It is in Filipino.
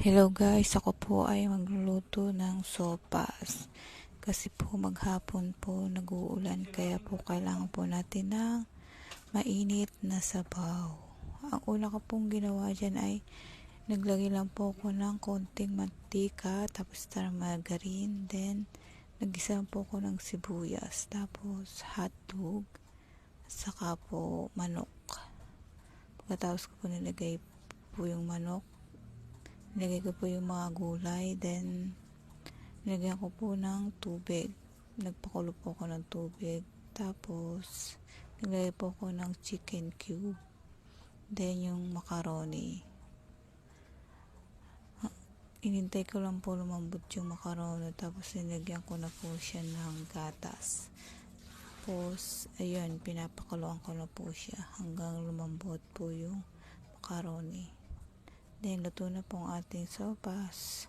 Hello guys, ako po ay magluluto ng sopas. Kasi po maghapon po nag-uulan kaya po kailangan po natin ng mainit na sabaw. Ang una ko pong ginawa dyan ay naglagay lang po ako ng konting mantika tapos margarine then nagisa po ako ng sibuyas tapos hotdog saka po manok. Pagkatapos ko po nilagay po yung manok nilagay ko po yung mga gulay then nilagyan ko po ng tubig. Nagpakulo po ako ng tubig. Tapos naglagay po ako ng chicken cube. Then yung macaroni. Inintay ko lang po lumambot yung macaroni tapos nilagyan ko na po siya ng gatas. Tapos ayun pinapakuluan ko na po siya hanggang lumambot po yung macaroni Then, luto na po ang ating sopas.